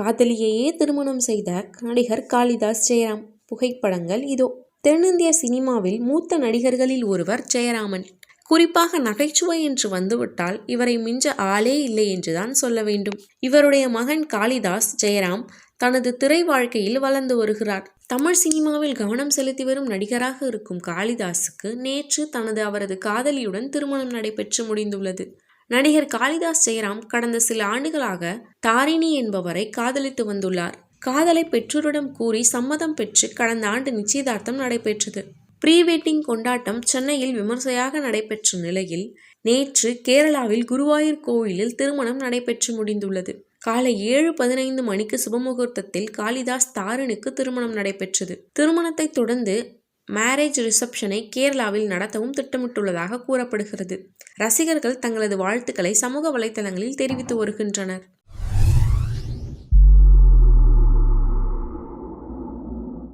காதலியையே திருமணம் செய்த நடிகர் காளிதாஸ் ஜெயராம். புகைப்படங்கள் இதோ. தென்னிந்திய சினிமாவில் மூத்த நடிகர்களில் ஒருவர் ஜெயராமன். குறிப்பாக நகைச்சுவை என்று வந்துவிட்டால் இவரை மிஞ்ச ஆளே இல்லை என்றுதான் சொல்ல வேண்டும். இவருடைய மகன் காளிதாஸ் ஜெயராம் தனது திரை வாழ்க்கையில் வளர்ந்து வருகிறார். தமிழ் சினிமாவில் கவனம் செலுத்தி வரும் நடிகராக இருக்கும் காளிதாஸுக்கு நேற்று தனது அவரது காதலியுடன் திருமணம் நடைபெற்று முடிந்துள்ளது. நடிகர் காளிதாஸ் ஜெயராம் கடந்த சில ஆண்டுகளாக தாரிணி என்பவரை காதலித்து வந்துள்ளார். காதலை பெற்றோரிடம் கூறி சம்மதம் பெற்று கடந்த ஆண்டு நிச்சயதார்த்தம் நடைபெற்றது. ப்ரீ வெட்டிங் கொண்டாட்டம் சென்னையில் விமர்சையாக நடைபெற்ற நிலையில் நேற்று கேரளாவில் குருவாயூர் கோயிலில் திருமணம் நடைபெற்று முடிந்துள்ளது. காலை ஏழு பதினைந்து மணிக்கு சுபமுகூர்த்தத்தில் காளிதாஸ் தாரனுக்கு திருமணம் நடைபெற்றது. திருமணத்தை தொடர்ந்து மேரேஜ் ரிசப்ஷனை கேரளாவில் நடத்தவும் திட்டமிட்டுள்ளதாக கூறப்படுகிறது. ரசிகர்கள் தங்களது வாழ்த்துக்களை சமூக வலைதளங்களில் தெரிவித்து வருகின்றனர்.